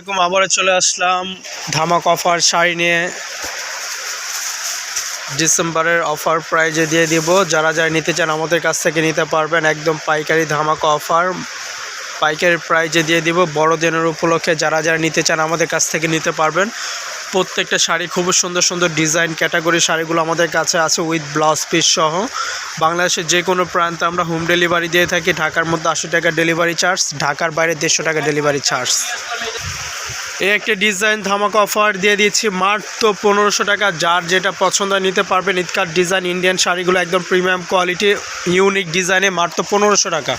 এরকম আবারও চলে আসলাম ধামাক অফার শাড়ি নিয়ে। ডিসেম্বরের অফার প্রাইজে দিয়ে দিব। যারা যারা নিতে চান আমাদের কাছ থেকে নিতে পারবেন একদম পাইকারি ধামাকা অফার। পাইকারি প্রাইজে দিয়ে দিব। বড়দিনের উপলক্ষে যারা যারা নিতে চান আমাদের কাছ থেকে নিতে পারবেন। প্রত্যেকটা শাড়ি খুব সুন্দর সুন্দর ডিজাইন ক্যাটাগরি শাড়িগুলো আমাদের কাছে আছে উইথ ব্লাউজ পিস সহ। বাংলাদেশের যে কোনো প্রান্তে আমরা হোম ডেলিভারি দিয়ে থাকি। ঢাকার মধ্যে আশি টাকা ডেলিভারি চার্জ, ঢাকার বাইরে দেড়শো টাকা ডেলিভারি চার্জ। এই একটি ডিজাইন ধামাকা অফার দিয়ে দিচ্ছি মাত্র পনেরোশো টাকা। যার যেটা পছন্দ নিতে পারবেন। ইতকার ডিজাইন, ইন্ডিয়ান শাড়িগুলো একদম প্রিমিয়াম কোয়ালিটি, ইউনিক ডিজাইনে মাত্র পনেরোশো টাকা।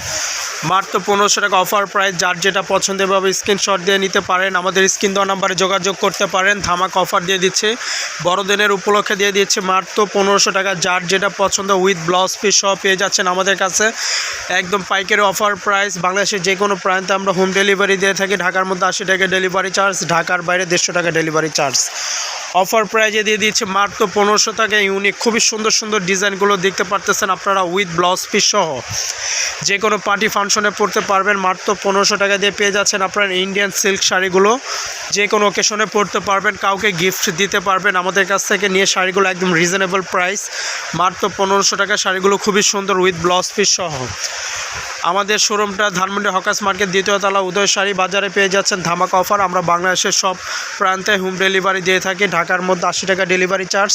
মাত্র পনেরোশো টাকা অফার প্রাইস। যার যেটা পছন্দ এভাবে স্ক্রিনশট দিয়ে নিতে পারেন। আমাদের স্ক্রিন দেওয়া নাম্বারে যোগাযোগ করতে পারেন। ধামাকা অফার দিয়ে দিচ্ছে। বড়দিনের উপলক্ষে দিয়ে দিচ্ছে মাত্র পনেরোশো টাকা। যার যেটা পছন্দ উইথ ব্লাউজ পিস সহ পেয়ে যাচ্ছেন আমাদের কাছে একদম পাইকারি অফার প্রাইস। বাংলাদেশের যে কোনো প্রান্তে আমরা হোম ডেলিভারি দিয়ে থাকি। ঢাকার মধ্যে আশি টাকা ডেলিভারি চার্জ। ঢাকার বাইরে দেড়শো টাকা ডেলিভারি চার্জ। অফার প্রাইজে দিয়ে দিচ্ছে মাত্র পনেরোশো টাকা ইউনিক খুবই সুন্দর সুন্দর ডিজাইনগুলো দেখতে পারতেছেন আপনারা উইথ ব্লাউজ পিস সহ। যে কোনো পার্টি ফাংশনে পড়তে পারবেন, মাত্র পনেরোশো টাকা দিয়ে পেয়ে যাচ্ছেন আপনার ইন্ডিয়ান সিল্ক শাড়িগুলো। যে কোনো ওকেশনে পড়তে পারবেন, কাউকে গিফট দিতে পারবেন, আমাদের কাছ থেকে নিয়ে শাড়িগুলো একদম রিজনেবল প্রাইস মাত্র পনেরোশো টাকা শাড়িগুলো খুবই সুন্দর উইথ ব্লাউজ পিস সহ। আমাদের শোরুমটা ধানমন্ডি হকাস মার্কেট, দ্বিতীয় তলা উদয় শাড়ি বাজারে পেয়ে যাচ্ছেন ধামাকা অফার। আমরা বাংলাদেশের সব প্রান্তে হোম ডেলিভারি দিয়ে থাকি। ঢাকার মধ্যে আশি টাকা ডেলিভারি চার্জ,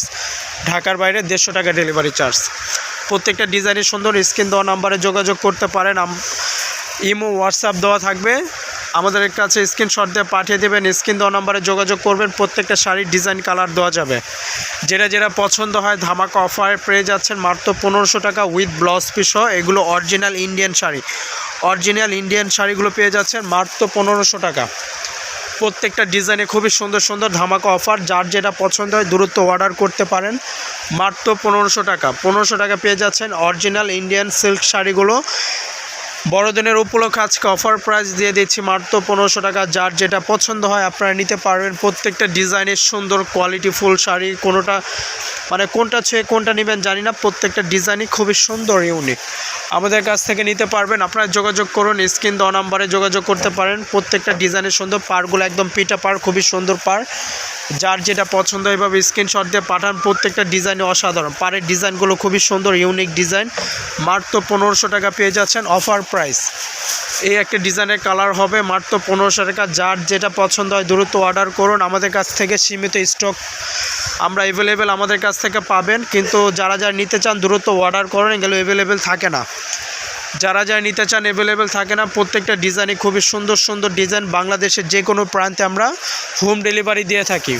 ঢাকার বাইরে দেড়শো টাকা ডেলিভারি চার্জ। প্রত্যেকটা ডিজাইনের সুন্দর স্ক্রিন দেওয়া নাম্বারে যোগাযোগ করতে পারেন। ইমো, হোয়াটসঅ্যাপ দেওয়া থাকবে। আমাদের কাছে স্ক্রিনশট দিয়ে পাঠিয়ে দেবেন স্ক্রিন দেওয়া নাম্বারে যোগাযোগ করবেন, প্রত্যেকটা শাড়ির ডিজাইন কালার দেওয়া যাবে। যেটা যেটা পছন্দ হয়, ধামাকা অফার পেয়ে যাচ্ছেন মাত্র পনেরোশো টাকা উইথ ব্লাউজ পিসও এগুলো original Indian sari. Original Indian শাড়িগুলো পেয়ে যাচ্ছেন মাত্র পনেরোশো টাকা। প্রত্যেকটা ডিজাইনে খুবই সুন্দর সুন্দর ধামাকা অফার যার যেটা পছন্দ হয় দূরত্ব অর্ডার করতে পারেন। মাত্র পনেরোশো টাকা। পনেরোশো টাকা পেয়ে যাচ্ছেন অরিজিনাল ইন্ডিয়ান সিল্ক শাড়িগুলো। বড়দিনের উপলক্ষে আজকে অফার প্রাইস দিয়ে দিচ্ছি মাত্র পনেরোশো টাকা। যার যেটা পছন্দ হয় আপনারা নিতে পারবেন। প্রত্যেকটা ডিজাইনের সুন্দর কোয়ালিটি ফুল শাড়ি, কোনোটা মানে কোনটা ছুঁয়ে কোনটা নেবেন জানি না। প্রত্যেকটা ডিজাইনই খুবই সুন্দর ইউনিক আমাদের কাছ থেকে নিতে পারবেন। আপনারা যোগাযোগ করুন, স্ক্রিন দেওয়া নাম্বারে যোগাযোগ করতে পারেন। প্রত্যেকটা ডিজাইনের সুন্দর পারগুলো একদম পিটা পার খুবই সুন্দর পার যার যেটা পছন্দ, এভাবে স্ক্রিনশট দিয়ে পাঠান। প্রত্যেকটা ডিজাইনে অসাধারণ। পাড়ের ডিজাইনগুলো খুবই সুন্দর ইউনিক ডিজাইন মাত্র পনেরোশো টাকা পেয়ে যাচ্ছেন অফার প্রাইস এই একটা ডিজাইনের কালার হবে, মাত্র পনেরোশো টাকা। যার যেটা পছন্দ হয় দ্রুত অর্ডার করুন। আমাদের কাছ থেকে সীমিত স্টক আমরা অ্যাভেলেবেল আমাদের কাছ থেকে পাবেন। কিন্তু যারা যারা নিতে চান, দ্রুত অর্ডার করেন, এগুলো অ্যাভেলেবেল থাকে না। যারা যারা নিতে চান অ্যাভেলেবেল থাকে না, প্রত্যেকটা ডিজাইনই খুবই সুন্দর সুন্দর ডিজাইন বাংলাদেশের যে কোনো প্রান্তে আমরা হোম ডেলিভারি দিয়ে থাকি।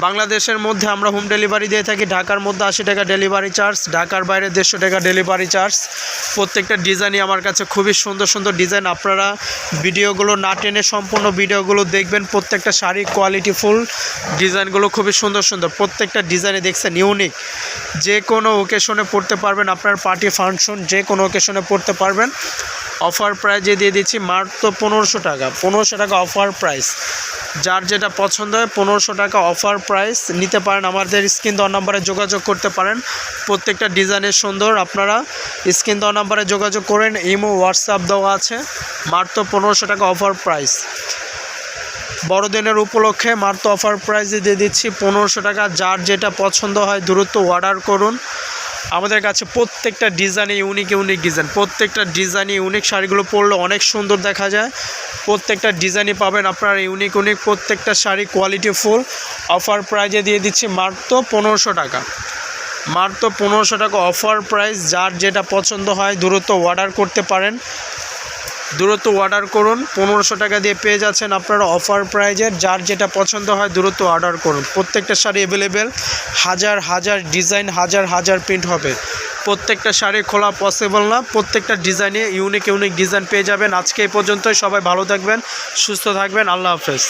বাংলাদেশের মধ্যে আমরা হোম ডেলিভারি দিয়ে থাকি। ঢাকার মধ্যে আশি টাকা ডেলিভারি চার্জ ঢাকার বাইরে দেড়শো টাকা ডেলিভারি চার্জ প্রত্যেকটা ডিজাইনই আমার কাছে খুবই সুন্দর সুন্দর ডিজাইন আপনারা ভিডিওগুলো না টেনে সম্পূর্ণ ভিডিওগুলো দেখবেন। প্রত্যেকটা শাড়ি কোয়ালিটি ফুল ডিজাইনগুলো খুবই সুন্দর সুন্দর। প্রত্যেকটা ডিজাইনে দেখছেন ইউনিক যে কোনো ওকেশনে পড়তে পারবেন। আপনার পার্টি ফাংশন যে কোনো ওকেশনে পড়তে পারবেন। অফার প্রাইজে দিয়ে দিচ্ছি, মাত্র পনেরোশো টাকা। পনেরোশো টাকা অফার প্রাইস। যার যেটা পছন্দ হয়, পনেরোশো টাকা অফার প্রাইস। নিতে পারেন আমাদের স্ক্রিন দেওয়া নাম্বারে যোগাযোগ করতে পারেন। প্রত্যেকটা ডিজাইনের সুন্দর আপনারা স্ক্রিন দর নাম্বারে যোগাযোগ করেন। ইমো, হোয়াটসঅ্যাপ দেওয়া আছে। মাত্র পনেরোশো টাকা অফার প্রাইস। বড়দিনের উপলক্ষে মাত্র অফার প্রাইসে দিয়ে দিচ্ছি পনেরোশো টাকা। যার যেটা পছন্দ হয়, দ্রুত অর্ডার করুন। আমাদের কাছে প্রত্যেকটা ডিজাইনে ইউনিক ইউনিক ডিজাইন প্রত্যেকটা ডিজাইনে ইউনিক শাড়িগুলো পরলে অনেক সুন্দর দেখা যায়। প্রত্যেকটা ডিজাইনই পাবেন আপনারা ইউনিক ইউনিক প্রত্যেকটা শাড়ি কোয়ালিটি ফুল অফার প্রাইজে দিয়ে দিচ্ছি মাত্র পনেরোশো টাকা। মাত্র পনেরোশো টাকা অফার প্রাইস যার যেটা পছন্দ হয় দ্রুত অর্ডার করতে পারেন। দ্রুত অর্ডার করুন, পনেরোশো টাকা দিয়ে পেয়ে যাচ্ছেন আপনারা অফার প্রাইজের যার যেটা পছন্দ হয় দূরত্ব অর্ডার করুন। প্রত্যেকটা শাড়ি অ্যাভেলেবেল হাজার হাজার ডিজাইন হাজার হাজার প্রিন্ট হবে। প্রত্যেকটা শাড়ি খোলা পসিবল না, প্রত্যেকটা ডিজাইনে ইউনিক ইউনিক ডিজাইন পেয়ে যাবেন। আজকে এই পর্যন্তই, সবাই ভালো থাকবেন, সুস্থ থাকবেন, আল্লাহ হাফেজ।